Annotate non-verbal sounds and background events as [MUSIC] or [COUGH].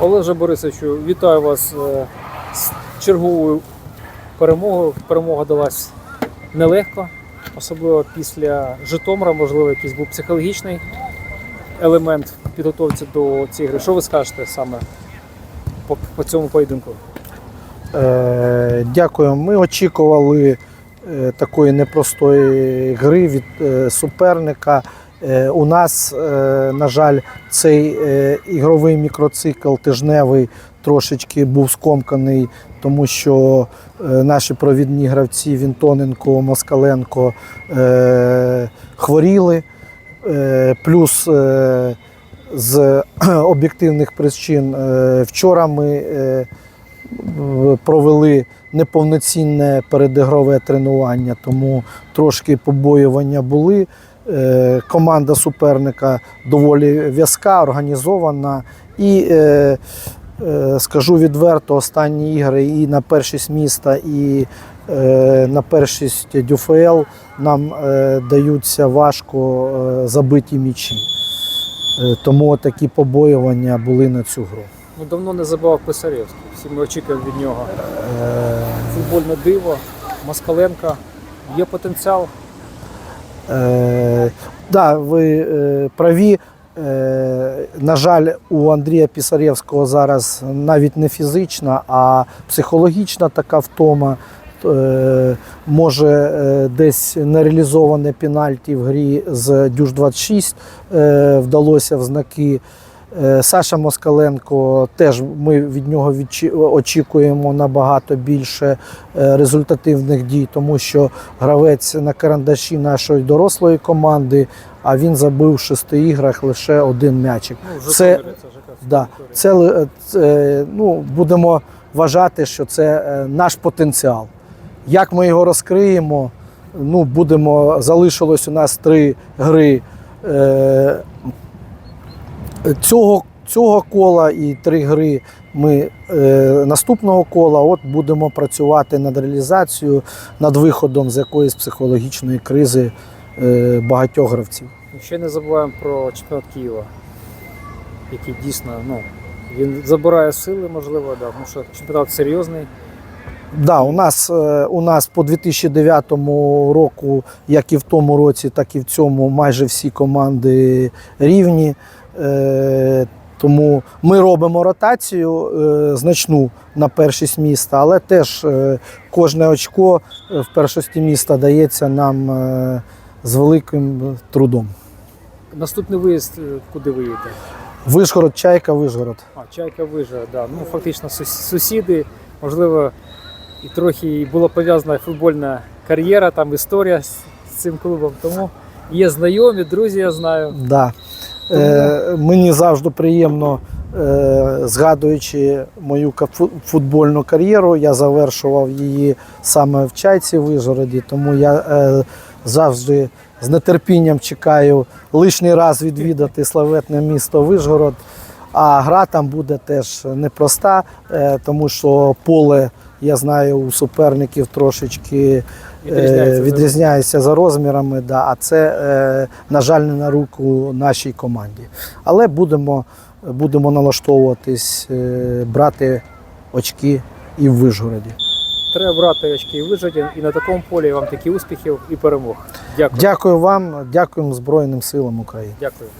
Олеже Борисовичу, вітаю вас е, з черговою перемогою. Перемога далась нелегко, особливо після Житомира, можливо, якийсь був психологічний елемент в підготовці до цієї гри. Що ви скажете саме по, по цьому поєдинку? Е, Дякую. Ми очікували е, такої непростої гри від е, суперника. Е, У нас, е, на жаль, цей е, ігровий мікроцикл тижневий трошечки був скомканий, тому що наші провідні гравці Вінтоненко, Москаленко хворіли. Плюс з [CLEARS THROAT] об'єктивних причин вчора ми провели неповноцінне передігрове тренування, тому трошки побоювання були. Е, Команда суперника доволі в'язка, організована. І е, е, скажу відверто, останні ігри і на першість міста, і на першість ДЮФЛ нам даються важко забиті м'ячі. Тому такі побоювання були на цю гру. Ну давно не забував Писарєвський. Всі ми очікуємо від нього. Футбольне диво, Москаленка. Є потенціал. Е, да, ви е, праві. Е, на жаль, у Андрія Пісарєвського зараз навіть не фізична, а психологічна така втома. Е, може, е, десь нереалізоване пенальті в грі з Дюж 26 е, вдалося в знаки. Е, Саша Москаленко теж ми від нього очікуємо набагато більше е, результативних дій, тому що гравець на карандаші нашої дорослої команди, а він забив в шести іграх лише один м'ячик. Ну, Це- Житомирі це Да, це, це ну, будемо вважати, що це е, наш потенціал. Як ми його розкриємо, ну, будемо, залишилось у нас три гри е, цього, цього кола і три гри ми е, наступного кола. От будемо працювати над реалізацією, над виходом з якоїсь психологічної кризи е, багатьох гравців. Ще не забуваємо про чемпіонат Києва, який дійсно ну, він забирає сили, можливо, да, тому що чемпіонат серйозний. Да, у нас, е, у нас по 2009 року, як і в тому році, так і в цьому майже всі команди рівні. Е, Тому ми робимо ротацію е, значну на першість міста, але теж е, кожне очко в першості міста дається нам з великим трудом. Наступний виїзд, куди ви їдете? Вишгород, чайка, Вишгород. А, Чайка вижа, да. ну фактично сусіди, можливо, і трохи була пов'язана футбольна кар'єра, там історія з, з цим клубом. Тому є знайомі, друзі, я знаю. Да. Е, мені завжди приємно, е, згадуючи мою футбольну кар'єру, я завершував її саме в Чайці в Вижгороді, тому я е, завжди з нетерпінням чекаю лишній раз відвідати славетне місто Вижгород. А гра там буде теж непроста, е, тому що поле, я знаю, у суперників трошечки Відрізняється е, за відрізняється за розмірами, да, а це, е, на жаль, не на руку нашій команді. Але будемо, будемо налаштовуватись, е, брати очки і в Вижгороді. Треба брати очки і вижаді, і на такому полі вам такі успіхів і перемог. Дякую. Дякую вам, дякуємо Збройним силам України. Дякую.